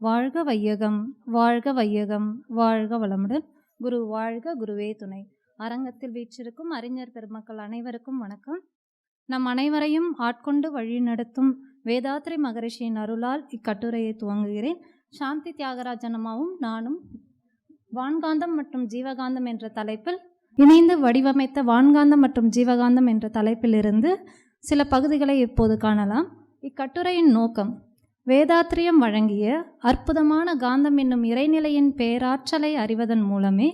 வாழ்க வையகம் வாழ்க வையகம் வாழ்க வளமுடன். குரு வாழ்க குருவே துணை. அரங்கத்தில் வீற்றிருக்கும் அறிஞர் பெருமக்கள் அனைவருக்கும் வணக்கம். நம் அனைவரையும் ஆட்கொண்டு வழிநடத்தும் வேதாத்ரி மகரிஷியின் அருளால் இக்கட்டுரையை துவங்குகிறேன். சாந்தி தியாகராஜனமாவும் நானும் வான்காந்தம் மற்றும் ஜீவகாந்தம் என்ற தலைப்பில் இணைந்து வடிவமைத்த வான்காந்தம் மற்றும் ஜீவகாந்தம் என்ற தலைப்பிலிருந்து சில பகுதிகளை இப்போது காணலாம். இக்கட்டுரையின் நோக்கம் வேதாத்திரியம் வழங்கிய அற்புதமான காந்தம் என்னும் இறைநிலையின் பேராற்றலை அறிவதன் மூலமே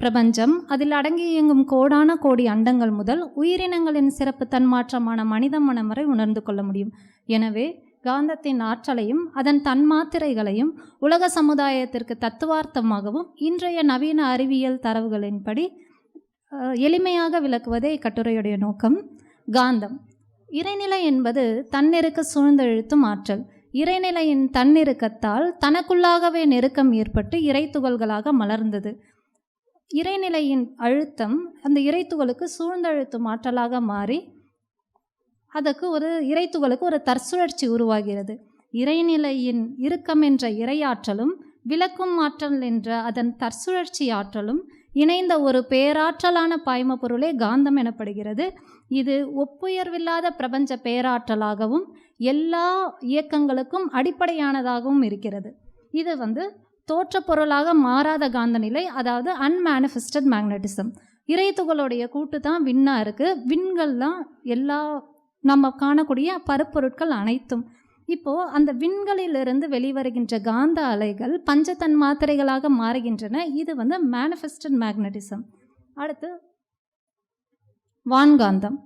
பிரபஞ்சம் அதில் அடங்கி இயங்கும் கோடான கோடி அண்டங்கள் முதல் உயிரினங்களின் சிறப்பு தன்மாற்றமான மனித மனம் வரை உணர்ந்து கொள்ள முடியும். எனவே காந்தத்தின் ஆற்றலையும் அதன் தன்மாத்திரைகளையும் உலக சமுதாயத்திற்கு தத்துவார்த்தமாகவும் இன்றைய நவீன அறிவியல் தரவுகளின்படி எளிமையாக விளக்குவதே இக்கட்டுரையுடைய நோக்கம். காந்தம். இறைநிலை என்பது தன்னிருக்க சூழ்ந்தெழுத்தும் ஆற்றல் இறைநிலையின் தன்னிருக்கத்தால் தனக்குள்ளாகவே நெருக்கம் ஏற்பட்டு இறைத்துகள்களாக மலர்ந்தது. இறைநிலையின் அழுத்தம் அந்த இறைத்துகளுக்கு சூழ்ந்தழுத்தும் ஆற்றலாக மாறி அதற்கு ஒரு இறைத்துகளுக்கு ஒரு தற்சுழற்சி உருவாகிறது. இறைநிலையின் இறுக்கம் என்ற இறையாற்றலும் விளக்கும் ஆற்றல் என்ற அதன் தற்சுழற்சி ஆற்றலும் இணைந்த ஒரு பேராற்றலான பாய்ம பொருளே காந்தம் எனப்படுகிறது. இது ஒப்புயர்வில்லாத பிரபஞ்ச பேராற்றலாகவும் எல்லா இயக்கங்களுக்கும் அடிப்படையானதாகவும் இருக்கிறது. இது வந்து தோற்ற பொருளாக மாறாத காந்த நிலை அதாவது அன்மேனிஃபெஸ்டட் மேக்னட்டிசம் இறைத்துகளுடைய கூட்டு தான் விண்ணாக இருக்குது விண்கள் தான் எல்லா நம்ம காணக்கூடிய பருப்பொருட்கள் அனைத்தும். இப்போது அந்த விண்களிலிருந்து வெளிவருகின்ற காந்த அலைகள் பஞ்சத்தன் மாத்திரைகளாக மாறுகின்றன. இது வந்து மேனிஃபெஸ்டட் மேக்னட்டிசம் அடுத்து வான்காந்தம்.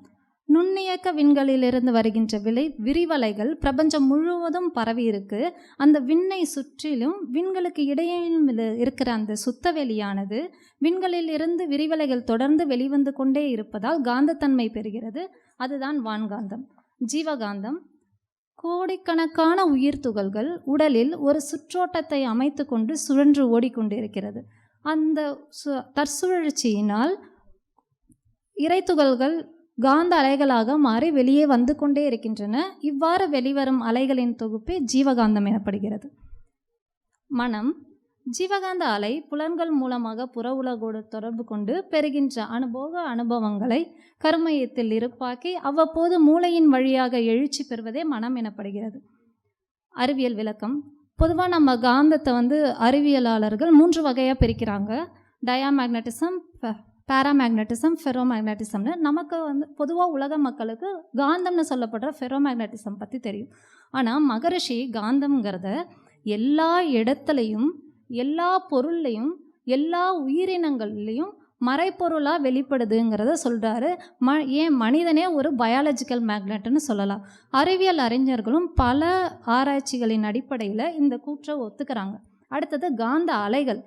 நுண்ணியக்க விண்களிலிருந்து வருகின்ற விலை விரிவலைகள் பிரபஞ்சம் முழுவதும் பரவி இருக்கு. அந்த விண்ணை சுற்றிலும் விண்களுக்கு இடையிலும் இருக்கிற அந்த சுத்தவெளியானது விண்களில் இருந்து விரிவலைகள் தொடர்ந்து வெளிவந்து கொண்டே இருப்பதால் காந்தத்தன்மை பெறுகிறது. அதுதான் வான்காந்தம். ஜீவகாந்தம். கோடிக்கணக்கான உயிர் துகள்கள் உடலில் ஒரு சுற்றோட்டத்தை அமைத்து கொண்டு சுழன்று ஓடிக்கொண்டிருக்கிறது. அந்த சு- தற்சுழற்சியினால் இறைத்துகள்கள் காந்த அலைகளாக மாறி வெளியே வந்து கொண்டே இருக்கின்றன. இவ்வாறு வெளிவரும் அலைகளின் தொகுப்பே ஜீவகாந்தம் எனப்படுகிறது. மனம் ஜீவகாந்த அலை புலன்கள் மூலமாக புற உலகோடு தொடர்பு கொண்டு பெறுகின்ற அனுபவ அனுபவங்களை கருமையத்தில் இருப்பாக்கி அவ்வப்போது மூளையின் வழியாக எழுச்சி பெறுவதே மனம் எனப்படுகிறது. அறிவியல் விளக்கம். பொதுவாக நம்ம காந்தத்தை வந்து அறிவியலாளர்கள் மூன்று வகையாக பிரிக்கிறாங்க. டயாமேக்னட்டிசம் பேராமேக்னட்டிசம் ஃபெரோமேக்னட்டிசம்னு நமக்கு வந்து பொதுவாக உலக மக்களுக்கு காந்தம்னு சொல்லப்படுற ஃபெரோமேக்னட்டிசம் பற்றி தெரியும். ஆனால் மகரிஷி காந்தம்ங்கிறத எல்லா இடத்துலையும் எல்லா பொருள்லையும் எல்லா உயிரினங்கள்லையும் மறைப்பொருளாக வெளிப்படுதுங்கிறத சொல்கிறாரு ம ஏன் மனிதனே ஒரு பயாலஜிக்கல் மேக்னெட்னு சொல்லலாம். அறிவியல் அறிஞர்களும் பல ஆராய்ச்சிகளின் அடிப்படையில் இந்த கூற்றை ஒத்துக்கிறாங்க. அடுத்தது காந்த அலைகள்.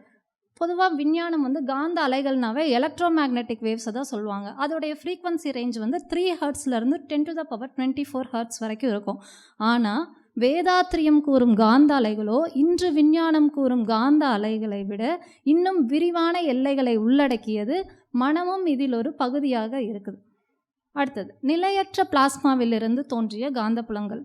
பொதுவாக விஞ்ஞானம் வந்து காந்த அலைகள்னாவே எலக்ட்ரோ மேக்னெட்டிக் வேவ்ஸை தான் சொல்லுவாங்க. அதோடைய ஃப்ரீக்வன்சி ரேஞ்ச் வந்து three ஹர்ட்ஸ்லேருந்து ten to the power twenty four hertz வரைக்கும் இருக்கும். ஆனால் வேதாத்திரியம் கூறும் காந்த அலைகளோ இன்று விஞ்ஞானம் கூறும் காந்த அலைகளை விட இன்னும் விரிவான எல்லைகளை உள்ளடக்கியது மனமும் இதில் ஒரு பகுதியாக இருக்குது. அடுத்தது நிலையற்ற பிளாஸ்மாவிலிருந்து தோன்றிய காந்தப்புலங்கள்.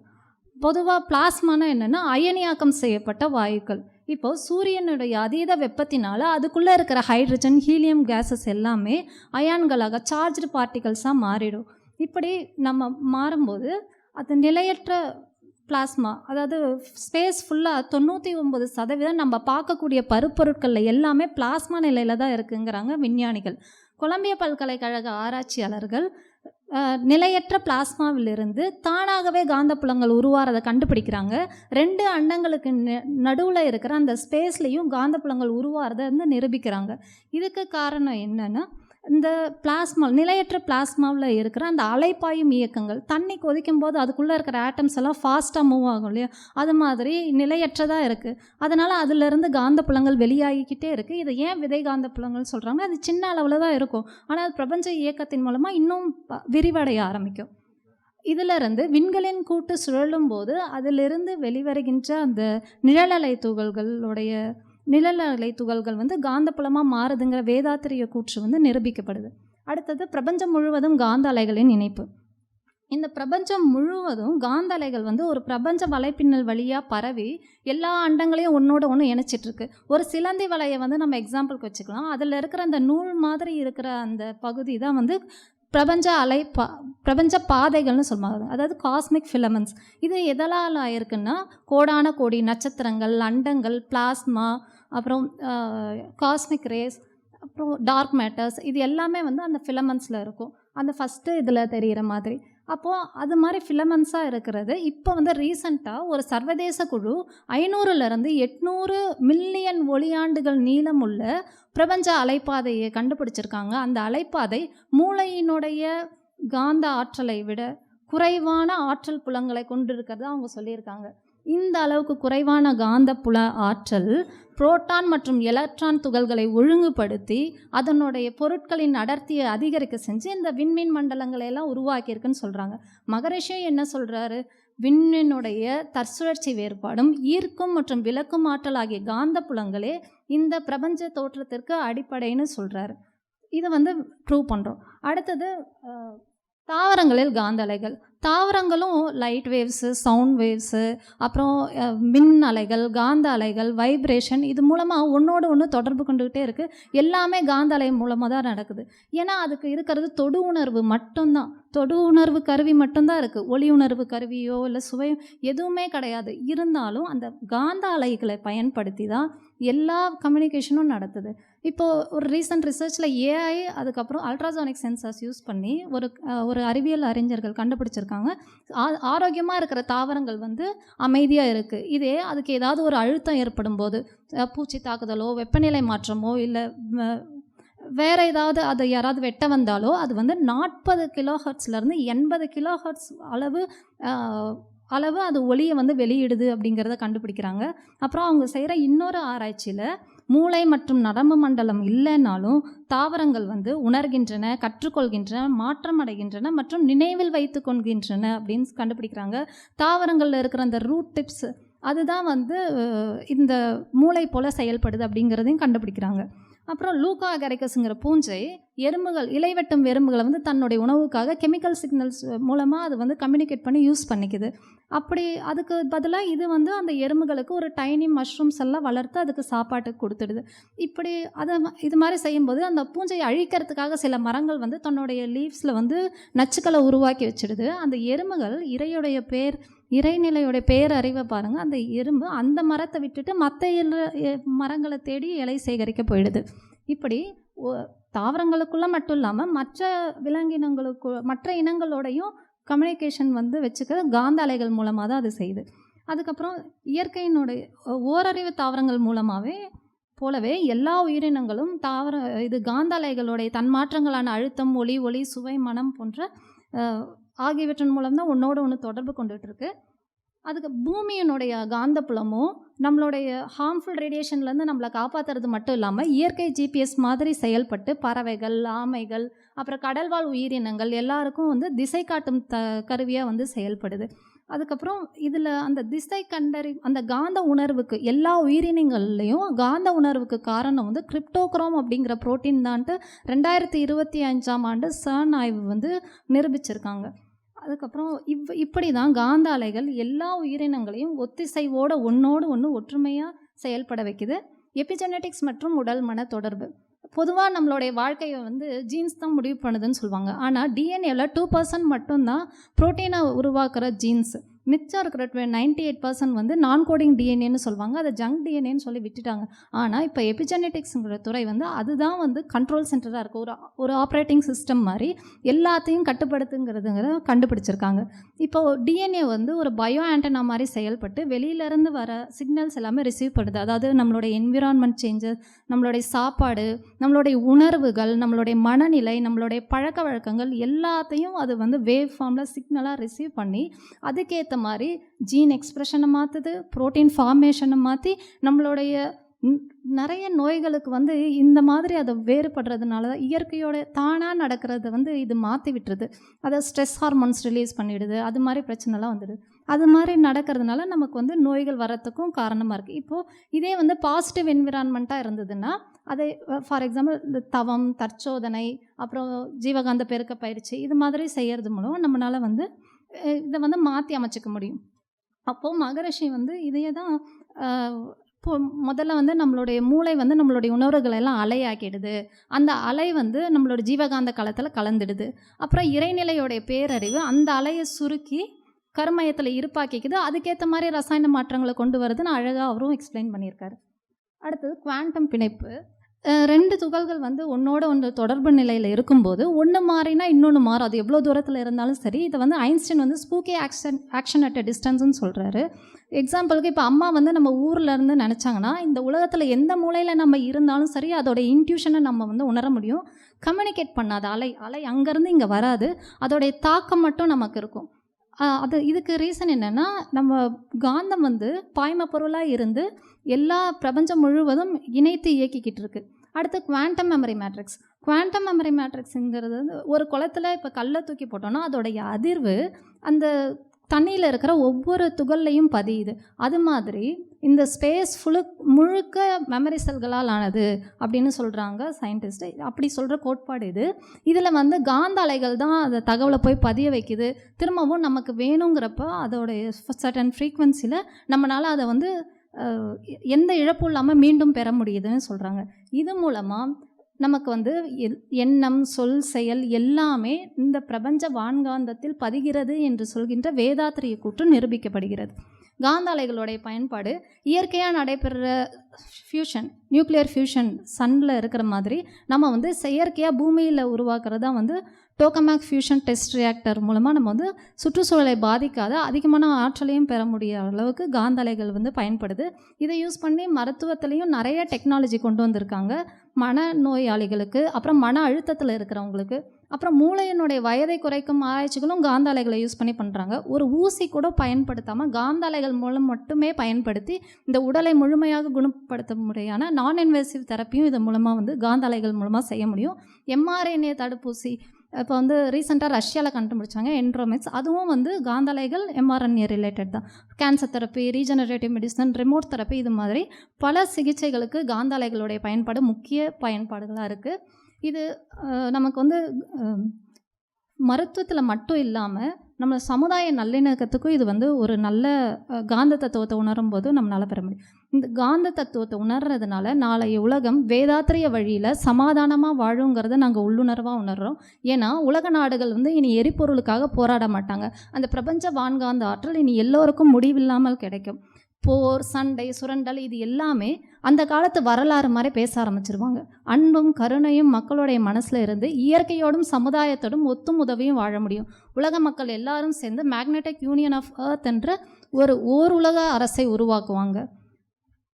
பொதுவாக பிளாஸ்மானா என்னென்னா அயனியாக்கம் செய்யப்பட்ட வாயுக்கள். இப்போ சூரியனுடைய அதீத வெப்பத்தினால் அதுக்குள்ளே இருக்கிற ஹைட்ரஜன் ஹீலியம் கேஸஸ் எல்லாமே அயான்களாக சார்ஜ்டு பார்ட்டிகல்ஸாக மாறிடும். இப்படி நம்ம மாறும்போது அது நிலையற்ற பிளாஸ்மா அதாவது ஸ்பேஸ் ஃபுல்லாக தொண்ணூற்றி ஒம்பது சதவீதம் நம்ம பார்க்கக்கூடிய பருப்பொருட்களில் எல்லாமே பிளாஸ்மா நிலையில் தான் இருக்குங்கிறாங்க விஞ்ஞானிகள். கொலம்பிய பல்கலைக்கழக ஆராய்ச்சியாளர்கள் நிலையற்ற பிளாஸ்மாவிலிருந்து தானாகவே காந்தப்புலங்கள் உருவாகிறத கண்டுபிடிக்கிறாங்க. ரெண்டு அண்டங்களுக்கு நடுவில் இருக்கிற அந்த ஸ்பேஸ்லேயும் காந்தப்புலங்கள் உருவாகிறத வந்து நிரூபிக்கிறாங்க. இதுக்கு காரணம் என்னென்னா இந்த பிளாஸ்மா நிலையற்ற பிளாஸ்மாவில் இருக்கிற அந்த அலைப்பாயும் இயக்கங்கள் தண்ணி கொதிக்கும் போது அதுக்குள்ளே இருக்கிற ஆட்டம்ஸ் எல்லாம் ஃபாஸ்ட்டாக மூவ் ஆகும் இல்லையா? அது மாதிரி நிலையற்றதாக இருக்குது அதனால் அதிலிருந்து காந்தப்புலங்கள் வெளியாகிக்கிட்டே இருக்குது இதை ஏன் விதை காந்த புலங்கள் சொல்கிறாங்க அது சின்ன அளவில் தான் இருக்கும். ஆனால் அது பிரபஞ்ச இயக்கத்தின் மூலமாக இன்னும் ப- விரிவடைய ஆரம்பிக்கும். இதிலிருந்து விண்களின் கூட்டு சுழலும் போது அதிலிருந்து வெளிவருகின்ற அந்த நிழலலை துகள்களுடைய நிழலலை துகள்கள் வந்து காந்தப்புலமாக மாறுதுங்கிற வேதாத்திரிய கூற்று வந்து நிரூபிக்கப்படுது. அடுத்தது பிரபஞ்சம் முழுவதும் காந்த அலைகளின் இணைப்பு. இந்த பிரபஞ்சம் முழுவதும் காந்த அலைகள் வந்து ஒரு பிரபஞ்ச வலைப்பின்னல் வழியாக பரவி எல்லா அண்டங்களையும் ஒன்றோட ஒன்று இணைச்சிட்ருக்கு. ஒரு சிலந்தி வலையை வந்து நம்ம எக்ஸாம்பிளுக்கு வச்சுக்கலாம். அதில் இருக்கிற அந்த நூல் மாதிரி இருக்கிற அந்த பகுதி தான் வந்து பிரபஞ்ச அலை பா பிரபஞ்ச பாதைகள்னு சொல்லுவாங்க. அதாவது காஸ்மிக் ஃபிலமெண்ட்ஸ் இது எதனால் ஆயிருக்குன்னா கோடான கோடி நட்சத்திரங்கள் அண்டங்கள் பிளாஸ்மா அப்புறம் காஸ்மிக் ரேஸ் அப்புறம் டார்க் மேட்டர்ஸ் இது எல்லாமே வந்து அந்த ஃபிலமெண்ட்ஸில் இருக்கும். அந்த ஃபஸ்ட்டு இதில் தெரிகிற மாதிரி. அப்போது அது மாதிரி ஃபிலமெண்ட்ஸாக இருக்கிறது. இப்போ வந்து ரீசண்டாக ஒரு சர்வதேச குழு ஐநூறுலேருந்து எட்நூறு மில்லியன் ஒளியாண்டுகள் நீளமுள்ள பிரபஞ்ச அலைப்பாதையை கண்டுபிடிச்சிருக்காங்க. அந்த அலைப்பாதை மூளையினுடைய காந்த ஆற்றலை விட குறைவான ஆற்றல் புலங்களை கொண்டிருக்கிறதா அவங்க சொல்லியிருக்காங்க. இந்த அளவுக்கு குறைவான காந்த புல ஆற்றல் புரோட்டான் மற்றும் எலக்ட்ரான் துகள்களை ஒழுங்குபடுத்தி அதனுடைய பொருட்களின் அடர்த்தியை அதிகரிக்க செஞ்சு இந்த விண்மீன் மண்டலங்களை எல்லாம் உருவாக்கியிருக்குன்னு சொல்கிறாங்க மகரிஷியும் என்ன சொல்கிறாரு விண்ணினுடைய தற்சுழற்சி வேறுபாடும் ஈர்க்கும் மற்றும் விளக்கும் ஆற்றல் ஆகிய காந்த புலங்களே இந்த பிரபஞ்ச தோற்றத்திற்கு அடிப்படைன்னு சொல்கிறாரு இதை வந்து ப்ரூவ் பண்ணுறோம் அடுத்தது தாவரங்களில் காந்த அலைகள் தாவரங்களும் லைட் வேவ்ஸு சவுண்ட் வேவ்ஸு அப்புறம் மின் அலைகள் காந்த அலைகள் வைப்ரேஷன் இது மூலமாக ஒன்றோடு ஒன்று தொடர்பு கொண்டுக்கிட்டே இருக்குது எல்லாமே காந்த அலை மூலமாக தான் நடக்குது. ஏன்னா அதுக்கு இருக்கிறது தொடு உணர்வு மட்டும்தான். தொடு உணர்வு கருவி மட்டும்தான் இருக்குது ஒளி உணர்வு கருவியோ இல்லை சுவையோ எதுவுமே கிடையாது. இருந்தாலும் அந்த காந்த அலைகளை பயன்படுத்தி தான் எல்லா கம்யூனிகேஷனும் நடத்துது. இப்போது ஒரு ரீசன்ட் ரிசர்ச்சில் ஏஐ அதுக்கப்புறம் அல்ட்ராசானிக் சென்சார்ஸ் யூஸ் பண்ணி ஒரு ஒரு அறிவியல் அறிஞர்கள் கண்டுபிடிச்சிருக்காங்க. ஆ- இருக்கிற தாவரங்கள் வந்து அமைதியாக இருக்குது இதே அதுக்கு ஏதாவது ஒரு அழுத்தம் ஏற்படும் போது பூச்சி தாக்குதலோ வெப்பநிலை மாற்றமோ இல்லை வேற ஏதாவது அதை யாராவது வெட்ட வந்தாலோ அது வந்து நாற்பது கிலோ ஹர்ட்ஸ்லேருந்து எண்பது கிலோ ஹர்ட்ஸ் அளவு அளவு அது ஒளியை வந்து வெளியிடுது அப்படிங்கிறத கண்டுபிடிக்கிறாங்க. அப்புறம் அவங்க செய்கிற இன்னொரு ஆராய்ச்சியில் மூளை மற்றும் நரம்பு மண்டலம் இல்லைனாலும் தாவரங்கள் வந்து உணர்கின்றன கற்றுக்கொள்கின்றன மாற்றம் அடைகின்றன மற்றும் நினைவில் வைத்து கொள்கின்றன அப்படின்னு கண்டுபிடிக்கிறாங்க. தாவரங்களில் இருக்கிற அந்த ரூட் டிப்ஸ் அதுதான் வந்து இந்த மூளை போல் செயல்படுது அப்படிங்கிறதையும் கண்டுபிடிக்கிறாங்க. அப்புறம் லூகா கரைக்கஸுங்கிற பூஞ்சை எறும்புகள் இலைவட்டம் எறும்புகளை வந்து தன்னுடைய உணவுக்காக கெமிக்கல் சிக்னல்ஸ் மூலமாக அது வந்து கம்யூனிகேட் பண்ணி யூஸ் பண்ணிக்குது. அப்படி அதுக்கு பதிலாக இது வந்து அந்த எறும்புகளுக்கு ஒரு டைனி மஷ்ரூம்ஸ் எல்லாம் வளர்த்து அதுக்கு சாப்பாட்டுக்கு கொடுத்துடுது. இப்படி அதை இது மாதிரி செய்யும்போது அந்த பூஞ்சையை அழிக்கிறதுக்காக சில மரங்கள் வந்து தன்னுடைய லீவ்ஸில் வந்து நச்சுக்களை உருவாக்கி வச்சிடுது. அந்த எறும்புகள் இறையுடைய பேர் இறைநிலையுடைய பேரறிவை பாருங்கள் அந்த எறும்பு அந்த மரத்தை விட்டுட்டு மற்ற மரங்களை தேடி இலை சேகரிக்க போயிடுது. இப்படி தாவரங்களுக்குள்ளே மட்டும் இல்லாமல் மற்ற விலங்கினங்களுக்கு மற்ற இனங்களோடையும் கம்யூனிகேஷன் வந்து வச்சுக்க காந்த அலைகள் மூலமாக தான் அது செய்யுது. அதுக்கப்புறம் இயற்கையினுடைய ஓரறிவு தாவரங்கள் மூலமாகவே போலவே எல்லா உயிரினங்களும் தாவர இது காந்த அலைகளுடைய தன்மாற்றங்களான அழுத்தம் ஒளி ஒளி சுவை மனம் போன்ற ஆகியவற்றின் மூலம் தான் ஒன்றோட ஒன்று தொடர்பு கொண்டுட்டு இருக்கு அதுக்கு பூமியினுடைய காந்தப்புலமும் நம்மளுடைய ஹார்ம்ஃபுல் ரேடியேஷன்லேருந்து நம்மளை காப்பாற்றுறது மட்டும் இல்லாமல் இயற்கை ஜிபிஎஸ் மாதிரி செயல்பட்டு பறவைகள் ஆமைகள் அப்புறம் கடல்வாழ் உயிரினங்கள் எல்லாருக்கும் வந்து திசை காட்டும் த கருவியாக வந்து செயல்படுது. அதுக்கப்புறம் இதில் அந்த திசை கண்டறி அந்த காந்த உணர்வுக்கு எல்லா உயிரினங்கள்லேயும் காந்த உணர்வுக்கு காரணம் வந்து கிரிப்டோக்ரோம் அப்படிங்கிற புரோட்டீன் தான்ட்டு ரெண்டாயிரத்தி இருபத்தி அஞ்சாம் ஆண்டு சர்ன் ஆய்வு வந்து நிரூபிச்சிருக்காங்க. அதுக்கப்புறம் இவ் இப்படி தான் காந்த அலைகள் எல்லா உயிரினங்களையும் ஒத்திசைவோட ஒன்றோடு ஒன்று ஒற்றுமையாக செயல்பட வைக்குது. எபிஜெனட்டிக்ஸ் மற்றும் உடல் மன தொடர்பு. பொதுவாக நம்மளுடைய வாழ்க்கையை வந்து ஜீன்ஸ் தான் முடிவு பண்ணுதுன்னு சொல்லுவாங்க. ஆனால் டிஎன்ஏவில் டூ பர்சன்ட் மட்டும்தான் ப்ரோட்டீனை உருவாக்குற ஜீன்ஸ் மிச்சம் இருக்கிற நைன்டி எயிட் பர்சன்ட் வந்து நான் கோடிங் டிஎன்ஏன்னு சொல்லுவாங்க. அதை ஜங்க் டிஎன்ஏன்னு சொல்லி விட்டுட்டாங்க. ஆனால் இப்போ எபிஜெனeticsங்கிற துறை வந்து அதுதான் வந்து கண்ட்ரோல் சென்டராக இருக்குது ஒரு ஒரு ஆப்ரேட்டிங் சிஸ்டம் மாதிரி எல்லாத்தையும் கட்டுப்படுத்துங்கிறதுங்கிற கண்டுபிடிச்சிருக்காங்க. இப்போ டிஎன்ஏ வந்து ஒரு பயோ ஆண்டனா மாதிரி செயல்பட்டு வெளியிலேருந்து வர சிக்னல்ஸ் எல்லாமே ரிசீவ் பண்ணுது. அதாவது நம்மளுடைய என்விரான்மெண்ட் சேஞ்சஸ் நம்மளுடைய சாப்பாடு நம்மளுடைய உணர்வுகள் நம்மளுடைய மனநிலை நம்மளுடைய பழக்க வழக்கங்கள் எல்லாத்தையும் அது வந்து வேவ் ஃபார்மில் சிக்னலாக ரிசீவ் பண்ணி அதுக்கேற்ற மாதிரி ஜீன் எக்ஸ்ப்ரெஷனை மாற்றுது ப்ரோட்டீன் ஃபார்மேஷனை மாற்றி நம்மளுடைய நிறைய நோய்களுக்கு வந்து இந்த மாதிரி அதை வேறுபடுறதுனால தான் இயற்கையோட தானாக நடக்கிறத வந்து இது மாற்றி விட்டுருது. அதை ஸ்ட்ரெஸ் ஹார்மோன்ஸ் ரிலீஸ் பண்ணிவிடுது அது மாதிரி பிரச்சனைலாம் வந்துடுது. அது மாதிரி நடக்கிறதுனால நமக்கு வந்து நோய்கள் வரத்துக்கும் காரணமாக இருக்குது இப்போது இதே வந்து பாசிட்டிவ் என்விரான்மெண்ட்டாக இருந்ததுன்னா அதை ஃபார் எக்ஸாம்பிள் இந்த தவம் தற்சோதனை அப்புறம் ஜீவகாந்த பெருக்க பயிற்சி இது மாதிரி செய்கிறது மூலம் நம்மளால் வந்து இதை வந்து மாற்றி அமைச்சிக்க முடியும். அப்போது மகரிஷி வந்து இதையே தான் இப்போ முதல்ல வந்து நம்மளுடைய மூளை வந்து நம்மளுடைய உணர்வுகளை எல்லாம் அலையாக்கிடுது. அந்த அலை வந்து நம்மளோட ஜீவகாந்த களத்தில் கலந்துடுது. அப்புறம் இறைநிலையோடைய பேரறிவு அந்த அலையை சுருக்கி கருமயத்தில் இருப்பாக்கிக்குது. அதுக்கேற்ற மாதிரி ரசாயன மாற்றங்களை கொண்டு வருதுன்னு அழகாக அவரும் எக்ஸ்பிளைன் பண்ணியிருக்காரு. அடுத்தது குவாண்டம் பிணைப்பு. ரெண்டு துகள்கள் வந்து ஒன்றோட ஒன்று தொடர்பு நிலையில் இருக்கும்போது ஒன்று மாறினா இன்னொன்று மாறும் அது எவ்வளோ தூரத்தில் இருந்தாலும் சரி. இதை வந்து ஐன்ஸ்டைன் வந்து spooky action action at a டிஸ்டன்ஸ்னு சொல்கிறாரு எக்ஸாம்பிளுக்கு இப்போ அம்மா வந்து நம்ம ஊரில் இருந்து நினச்சாங்கன்னா இந்த உலகத்தில் எந்த மூலையில் நம்ம இருந்தாலும் சரி அதோட இன்ட்யூஷனை நம்ம வந்து உணர முடியும். கம்யூனிகேட் பண்ணாத அலை அலை அங்கேருந்து இங்கே வராது. அதோடைய தாக்கம் மட்டும் நமக்கு இருக்கும். அது இதுக்கு ரீசன் என்னென்னா நம்ம காந்தம் வந்து பாய்ம பொருளாக இருந்து எல்லா பிரபஞ்சம் முழுவதும் இணைத்து இயக்கிக்கிட்டு இருக்கு. அடுத்து quantum memory matrix quantum memory மேட்ரிக்ஸுங்கிறது வந்து ஒரு குளத்துல இப்போ கல்லை தூக்கி போட்டோம்னா அதோடைய அதிர்வு அந்த தண்ணியில் இருக்கிற ஒவ்வொரு துகள்லையும் பதியுது. அது மாதிரி இந்த ஸ்பேஸ் ஃபுல்லு முழுக்க மெமரி செல்களால் ஆனது அப்படின்னு சொல்கிறாங்க சயின்டிஸ்ட்டு அப்படி சொல்கிற கோட்பாடு இது. இதில் வந்து காந்த அலைகள் தான் அந்த தகவலை போய் பதிய வைக்குது. திரும்பவும் நமக்கு வேணுங்கிறப்ப அதோடைய சர்டன் ஃப்ரீக்வன்சியில் நம்மளால் அதை வந்து எந்த இழப்பும் இல்லாமல் மீண்டும் பெற முடியுதுன்னு சொல்கிறாங்க இது மூலமாக நமக்கு வந்து எல்- எண்ணம் சொல் செயல் எல்லாமே இந்த பிரபஞ்ச வான்காந்தத்தில் பதிகிறது என்று சொல்கின்ற வேதாத்திரிய கூற்று நிரூபிக்கப்படுகிறது. காந்தாலைகளுடைய பயன்பாடு இயற்கையாக நடைபெற ஃபியூஷன் நியூக்ளியர் ஃபியூஷன் சன்னில் இருக்கிற மாதிரி நம்ம வந்து செயற்கையாக பூமியில் உருவாக்குறது தான் வந்து டோக்கமேக் ஃபியூஷன் டெஸ்ட் ரியாக்டர் மூலமாக நம்ம வந்து சுற்றுச்சூழலை பாதிக்காத அதிகமான ஆற்றலையும் பெற முடிய அளவுக்கு காந்தலைகள் வந்து பயன்படுது. இதை யூஸ் பண்ணி மருத்துவத்துலேயும் நிறைய டெக்னாலஜி கொண்டு வந்திருக்காங்க. மன நோயாளிகளுக்கு அப்புறம் மன அழுத்தத்தில் இருக்கிறவங்களுக்கு. அப்புறம் மூளையினுடைய வயதை குறைக்கும் ஆராய்ச்சிகளும் காந்த அலைகளை யூஸ் பண்ணி பண்ணுறாங்க ஒரு ஊசி கூட பயன்படுத்தாமல் காந்த அலைகள் மூலம் மட்டுமே பயன்படுத்தி இந்த உடலை முழுமையாக குணப்படுத்த முறையான நான் இன்வெசிவ் தெரப்பியும் இது மூலமாக வந்து காந்த அலைகள் மூலமாக செய்ய முடியும். எம்ஆர்என்ஏ தடுப்பூசி இப்போ வந்து ரீசெண்டாக ரஷ்யாவில் கண்டுபிடிச்சாங்க என்ட்ரோமிக்ஸ் அதுவும் வந்து காந்தலைகள் எம்ஆர்என்ஏ ரிலேட்டட் தான். Cancer therapy regenerative medicine remote therapy இது மாதிரி பல சிகிச்சைகளுக்கு காந்தலைகளுடைய பயன்பாடு முக்கிய பயன்பாடுகளாக இருக்குது இது நமக்கு வந்து மருத்துவத்தில் மட்டும் இல்லாமல் நம்ம சமுதாய நல்லிணக்கத்துக்கும் இது வந்து ஒரு நல்ல காந்த தத்துவத்தை உணரும் போது நம்மளால் பெற முடியும். இந்த காந்த தத்துவத்தை உணர்றதுனால நாளைய உலகம் வேதாத்திரிய வழியில் சமாதானமாக வாழுங்கிறத நாங்கள் உள்ளுணர்வாக உணர்கிறோம் ஏன்னா உலக நாடுகள் வந்து இனி எரிபொருளுக்காக போராட மாட்டாங்க. அந்த பிரபஞ்ச வான்காந்த ஆற்றல் இனி எல்லோருக்கும் முடிவில்லாமல் கிடைக்கும். போர் சண்டை சுரண்டல் இது எல்லாமே அந்த காலத்து வரலாறு மாதிரி பேச ஆரம்பிச்சிருவாங்க. அன்பும் கருணையும் மக்களுடைய மனசில் இருந்து இயற்கையோடும் சமுதாயத்தோடும் ஒத்தும் உதவியும் வாழ முடியும். உலக மக்கள் எல்லாரும் சேர்ந்து மேக்னெட்டிக் யூனியன் ஆஃப் அர்த் என்ற ஒரு ஓர் உலக அரசை உருவாக்குவாங்க.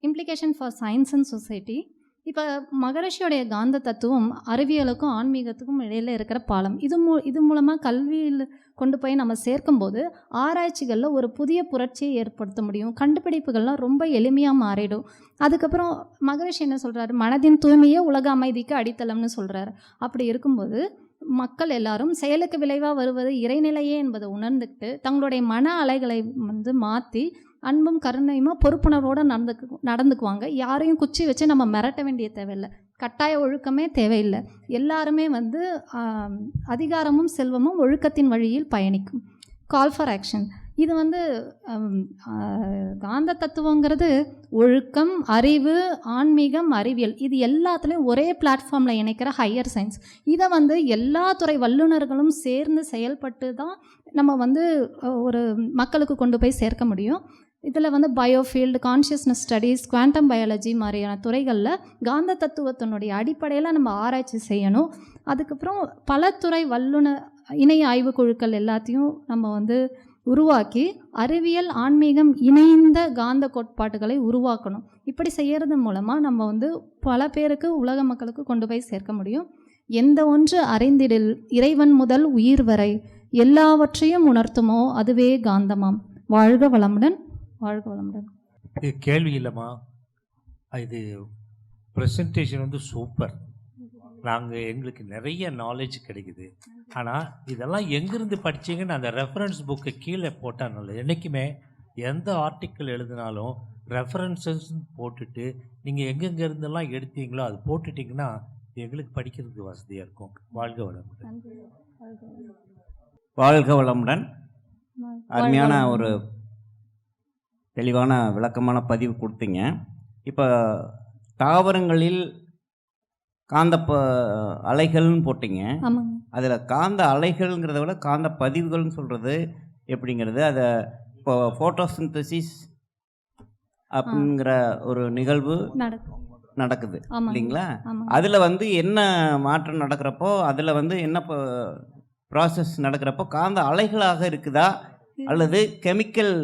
Implication for science and society இப்போ மகரிஷியோடைய காந்த தத்துவம் அறிவியலுக்கும் ஆன்மீகத்துக்கும் இடையில இருக்கிற பாலம். இது மூ இது மூலமாக கல்வியில் கொண்டு போய் நம்ம சேர்க்கும்போது ஆராய்ச்சிகளில் ஒரு புதிய புரட்சியை ஏற்படுத்த முடியும். கண்டுபிடிப்புகள்லாம் ரொம்ப எளிமையாக மாறிடும். அதுக்கப்புறம் மகரிஷி என்ன சொல்கிறாரு மனதின் தூய்மையே உலக அமைதிக்கு அடித்தளம்னு சொல்கிறாரு அப்படி இருக்கும்போது மக்கள் எல்லாரும் செயலுக்கு விளைவாக வருவது இறைநிலையே என்பதை உணர்ந்துக்கிட்டு தங்களுடைய மன அலைகளை வந்து மாற்றி அன்பும் கருணையுமா பொறுப்புணர்வோடு நடந்துக்கு நடந்துக்குவாங்க. யாரையும் குச்சி வச்சு நம்ம மிரட்ட வேண்டிய தேவையில்லை. கட்டாய ஒழுக்கமே தேவையில்லை. எல்லாருமே வந்து அதிகாரமும் செல்வமும் ஒழுக்கத்தின் வழியில் பயணிக்கும். கால் ஃபார் ஆக்ஷன் இது வந்து காந்த தத்துவங்கிறது ஒழுக்கம் அறிவு ஆன்மீகம் அறிவியல். இது எல்லாத்துலேயும் ஒரே பிளாட்ஃபார்மில் இணைக்கிற ஹையர் சயின்ஸ் இதை வந்து எல்லா துறை வல்லுநர்களும் சேர்ந்து செயல்பட்டு தான் நம்ம வந்து ஒரு மக்களுக்கு கொண்டு போய் சேர்க்க முடியும். இதில் வந்து biofield consciousness studies quantum biology மாதிரியான துறைகளில் காந்த தத்துவத்தினுடைய அடிப்படையில் நம்ம ஆராய்ச்சி செய்யணும். அதுக்கப்புறம் பல துறை வல்லுநர் இணைய ஆய்வுக்குழுக்கள் எல்லாத்தையும் நம்ம வந்து உருவாக்கி அறிவியல் ஆன்மீகம் இணைந்த காந்த கோட்பாட்டுகளை உருவாக்கணும். இப்படி செய்கிறது மூலமாக நம்ம வந்து பல பேருக்கு உலக மக்களுக்கு கொண்டு போய் சேர்க்க முடியும். எந்த ஒன்று அறிந்திடில் இறைவன் முதல் உயிர் வரை எல்லாவற்றையும் உணர்த்துமோ அதுவே காந்தமாம். வாழ்க வளமுடன். வாழ்க வளமுடன். இது கேள்வி இல்லைம்மா. இது ப்ரெசன்டேஷன் வந்து சூப்பர் நாங்கள் எங்களுக்கு நிறைய நாலேஜ் கிடைக்குது. ஆனால் இதெல்லாம் எங்கேருந்து படிச்சீங்கன்னு அந்த ரெஃபரன்ஸ் புக்கு கீழே போட்டால் நல்லது என்றைக்குமே எந்த ஆர்டிக்கிள் எழுதினாலும் ரெஃபரன்சஸ் போட்டுட்டு நீங்கள் எங்கெங்க இருந்தெல்லாம் எடுத்தீங்களோ அது போட்டுட்டிங்கன்னா எங்களுக்கு படிக்கிறதுக்கு வசதியாக இருக்கும். வாழ்க வளமுடன். வாழ்க வளமுடன். அருமையான. ஒரு தெளிவான விளக்கமான பதிவு கொடுத்தீங்க. இப்போ தாவரங்களில் காந்த ப அலைகள்னு போட்டீங்க. அதில் காந்த அலைகள்ங்கிறத விட காந்த பதிவுகள்னு சொல்கிறது எப்படிங்கிறது அதை இப்போ ஃபோட்டோசிந்தசிஸ் அப்படிங்கிற ஒரு நிகழ்வு நடக்குது இல்லைங்களா? அதில் வந்து என்ன மாற்றம் நடக்கிறப்போ அதில் வந்து என்ன ப்ராசஸ் நடக்கிறப்போ காந்த அலைகளாக இருக்குதா? அல்லது கெமிக்கல்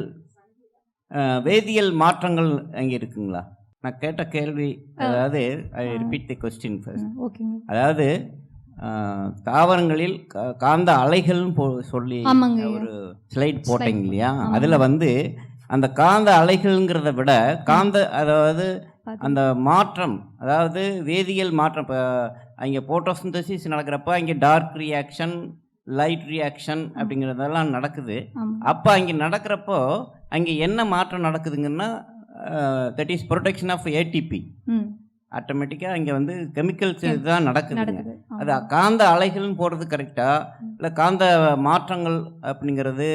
வேதியியல் மாற்றங்கள் அங்கே இருக்குங்களா? நான் கேட்ட கேள்வி அதாவது I repeat the question first ஓகேங்க அதாவது தாவரங்களில் காந்த அலைகள்னு போ சொல்லி. ஒரு ஸ்லைட் போட்டீங்க இல்லையா. அதில் வந்து அந்த காந்த அலைகள்ங்கிறத விட காந்த அதாவது அந்த மாற்றம் அதாவது வேதியியல் மாற்றம் இப்போ அங்கே போட்டோசிந்தசிஸ் நடக்கிறப்ப அங்கே டார்க் ரியாக்ஷன் லைட் ரியாக்ஷன் அப்படிங்கிறதெல்லாம் நடக்குது. அப்போ அங்கே நடக்கிறப்போ அங்கே என்ன மாற்றம் நடக்குதுங்கன்னா that is production of ATP ஆட்டோமேட்டிக்காக அங்கே வந்து கெமிக்கல்ஸ் தான் நடக்குதுங்க. அது காந்த அலைகள்னு போடுறது கரெக்டா இல்லை காந்த மாற்றங்கள் அப்படிங்கிறது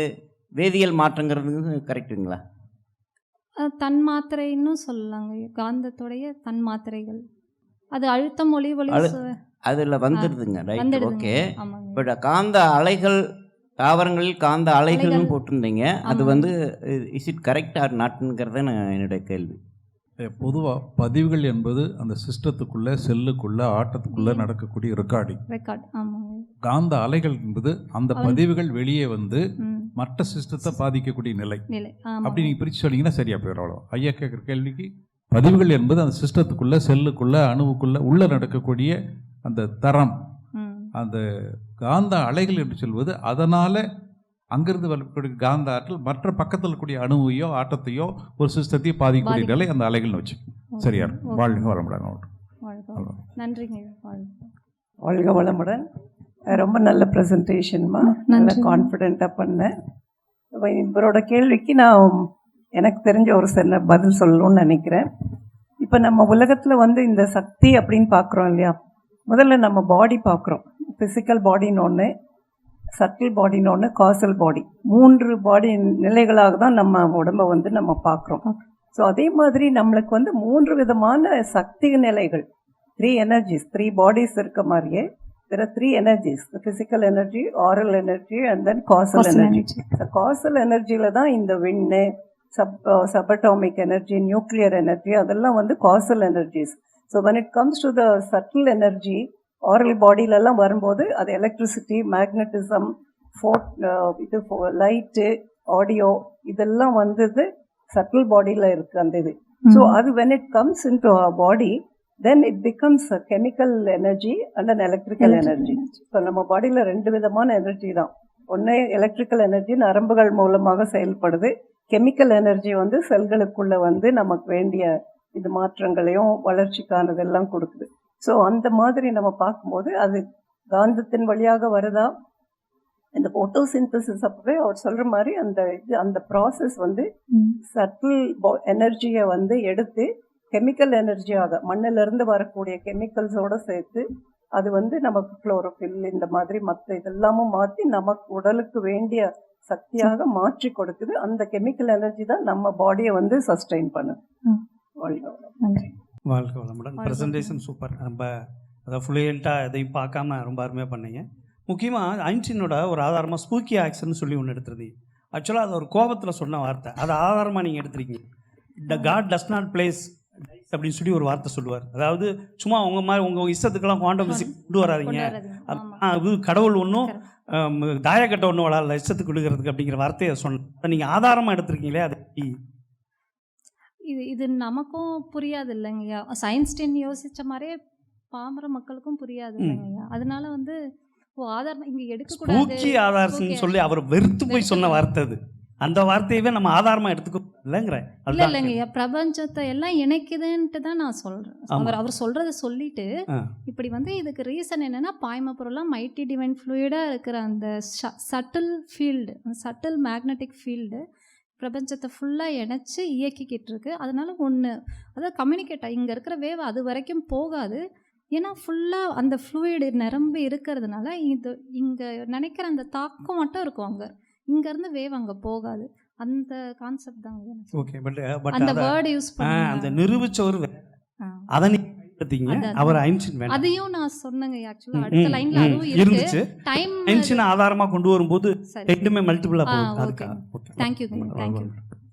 வேதியியல் மாற்றங்கிறது கரெக்டுங்களா தன் மாத்திரைன்னு சொல்லலாங்க. காந்தத்துடைய தன் மாத்திரைகள். அது அழுத்தம் ஒளி ஒளி அதில் வந்துடுதுங்க ரைட். ஓகே பட் காந்த அலைகள் தாவரங்களில் காந்த அலைகள்னு அலைகள். போட்டிருந்தீங்க. அது. வந்து இஸ் இட் கரெக்ட் ஆர் நாட்ங்கிறத நான் என்னுடைய கேள்வி. பொதுவாக பதிவுகள் என்பது அந்த சிஸ்டத்துக்குள்ளே செல்லுக்குள்ளே ஆட்டத்துக்குள்ளே. நடக்கக்கூடிய ரெக்கார்டிங் காந்த அலைகள் என்பது அந்த பதிவுகள் வெளியே வந்து மற்ற சிஸ்டத்தை பாதிக்கக்கூடிய நிலை. நிலை ஆமா அப்படி நீங்கள் பிரித்து சொன்னீங்கன்னா சரியா போயிடும் அவ்வளோ ஐயா கேட்குற கேள்விக்கு பதிவுகள் என்பது அந்த சிஸ்டத்துக்குள்ளே செல்லுக்குள்ளே அணுவுக்குள்ளே உள்ளே நடக்கக்கூடிய அந்த தரம். அந்த காந்த அலைகள் என்று சொல்வது அதனால் அங்கிருந்து வரக்கூடிய காந்த ஆற்றல் மற்ற பக்கத்தில் இருக்கக்கூடிய அணுவையோ ஆட்டத்தையோ ஒரு சிஸ்டத்தையோ பாதிக்கக்கூடிய. நிலை அந்த அலைகள்னு வச்சு சரியா. வாழ்க வளமுடன் வாழ்க வளமுடன். நன்றிங்க. வாழ்க. வளமுடன். ரொம்ப நல்ல ப்ரெசன்டேஷன்மா. நல்ல கான்ஃபிடென்ட்டாக பண்ணேன். இவரோட கேள்விக்கு நான் எனக்கு தெரிஞ்ச ஒரு சின்ன பதில் சொல்லணும்னு நினைக்கிறேன். இப்போ நம்ம உலகத்தில் வந்து இந்த சக்தி அப்படின்னு பார்க்குறோம் இல்லையா? முதல்ல நம்ம பாடி பார்க்குறோம். ஃபிசிக்கல் பாடின்னு ஒன்று சட்டில் பாடின்னு ஒன்று காசல் பாடி மூன்று பாடி நிலைகளாக தான் நம்ம உடம்பை வந்து நம்ம பார்க்குறோம். ஸோ அதே மாதிரி நம்மளுக்கு வந்து மூன்று விதமான சக்தி நிலைகள். த்ரீ எனர்ஜிஸ் த்ரீ பாடிஸ் இருக்க மாதிரியே are three energies physical energy aural energy and then causal Causal energy. Causal எனர்ஜியில் தான் இந்த விண்ணு sub subatomic energy nuclear energy அதெல்லாம் வந்து causal energies so when it comes to the subtle energy aural பாடியிலலாம் வரும்போது அது electricity magnetism ஃபோட் இது light audio இதெல்லாம் வந்தது subtle பாடியில் இருக்குது அந்த இது. ஸோ அது when it comes into our body then it becomes a chemical energy and an electrical energy. So நம்ம பாடியில் ரெண்டு விதமான எனர்ஜி தான். ஒன்று எலக்ட்ரிக்கல் எனர்ஜி நரம்புகள் மூலமாக செயல்படுது. கெமிக்கல் எனர்ஜி வந்து செல்களுக்குள்ள வந்து நமக்கு வேண்டிய இது மாற்றங்களையும் வளர்ச்சிக்கானதெல்லாம் கொடுக்குது. ஸோ அந்த மாதிரி நம்ம பார்க்கும்போது அது காந்தத்தின் வழியாக வருதா? இந்த போட்டோசிந்தசிஸ் அப்பவே அவர் சொல்ற மாதிரி அந்த இது அந்த ப்ராசஸ் வந்து. சட்டில் எனர்ஜியை வந்து எடுத்து கெமிக்கல் எனர்ஜியாக மண்ணிலிருந்து வரக்கூடிய கெமிக்கல்ஸோட சேர்த்து அது வந்து நமக்கு குளோரோஃபில் இந்த மாதிரி மற்ற இதெல்லாமும் மாற்றி நமக்கு உடலுக்கு வேண்டிய சக்தியாக மாற்றி கொடுக்குது. அந்த கெமிக்கல் எனர்ஜி தான் நம்ம பாடியை வந்து சஸ்டெயின் பண்ணுது. நன்றி. வாழ்க வளமுடன். ப்ரெசன்டேஷன் சூப்பர் ரொம்ப அதாவது ஃப்ளூயண்ட்டாக எதையும் பார்க்காம ரொம்ப அருமையாக பண்ணீங்க. முக்கியமாக ஐன்ஸ்டீனோட ஒரு ஆதாரமாக ஸ்பூக்கி ஆக்ஷன் சொல்லி ஒன்று எடுத்திருந்தீங்க. ஆக்சுவலாக அது ஒரு கோபத்தில் சொன்ன வார்த்தை. அதை ஆதாரமாக நீங்கள் எடுத்திருக்கீங்க. The god does not plays அப்படின்னு சொல்லி ஒரு வார்த்தை சொல்லுவார். அதாவது சும்மா உங்க மாதிரி உங்கள் இஷ்டத்துக்கெல்லாம் குவாண்டம் ஃபிசிக்ஸ் கொண்டு வராதீங்க. இது கடவுள் ஒன்றும் தாயக்கட்ட ஒன்றும் வளரல இஷ்டத்துக்கு விடுகிறதுக்கு அப்படிங்கிற வார்த்தையை சொன்ன. நீங்கள் ஆதாரமாக எடுத்திருக்கீங்களே அது? இது இது நமக்கும் புரியாது இல்லைங்கய்யா சயின்ஸ்டின் யோசிச்ச மாதிரியே பாமர மக்களுக்கும் புரியாது. இல்லைங்கய்யா அதனால வந்து ஓ ஆதாரம் இங்க எடுக்கக்கூடாது ஆதார்ஸ்ன்னு சொல்லி அவர் வெறுத்து போய் சொன்ன வார்த்தை அது. அந்த வார்த்தையவே நம்ம ஆதாரமாக எடுத்துக்கோ. இல்லைங்கிறேன் இல்ல அதுதான் இல்லைங்க ஐயா, பிரபஞ்சத்தை எல்லாம் இணைக்குதுன்ட்டு தான் நான் சொல்றேன். ஆமா. அவர் அவர் சொல்றத சொல்லிட்டு. இப்படி வந்து இதுக்கு ரீசன் என்னன்னா பாய்ம பொருளாக மைட்டி டிவைன் ஃப்ளூயிடா இருக்கிற அந்த subtle field subtle magnetic field பிரபஞ்சத்தை ஃபுல்லாக இணைச்சு இயக்கிக்கிட்டு இருக்கு. அதனால ஒன்று அதாவது கம்யூனிகேட் இங்கே இருக்கிற வேவ் அது வரைக்கும் போகாது. ஏன்னா ஃபுல்லாக அந்த ஃப்ளூயிடு நிரம்பி இருக்கிறதுனால இது இங்கே நினைக்கிற அந்த தாக்கம் மட்டும் இருக்கும் அங்கே. இங்கேருந்து வேவ் அங்கே போகாது. அந்த கான்செப்ட் தான். ஓகே பட் அந்த வேர்டு யூஸ் ஆ, அந்த பண்ணி நிரூபிச்சவர் அதை அதான். அவர் ஐன்ஸ்டீன் வேண்டாம். அதையும் நான் சொன்னேங்க ஆக்சுவலா அடுத்த லைன்ல அதுவும் இருந்துச்சு. டைம் ஐன்ஸ்டீன் ஆதாரமா கொண்டு வரும்போது ரெண்டுமே மல்டிபிளா ஆ, போகுது. ஓகே. அதுக்காக ஓகே தேங்க்யூ தேங்க்யூ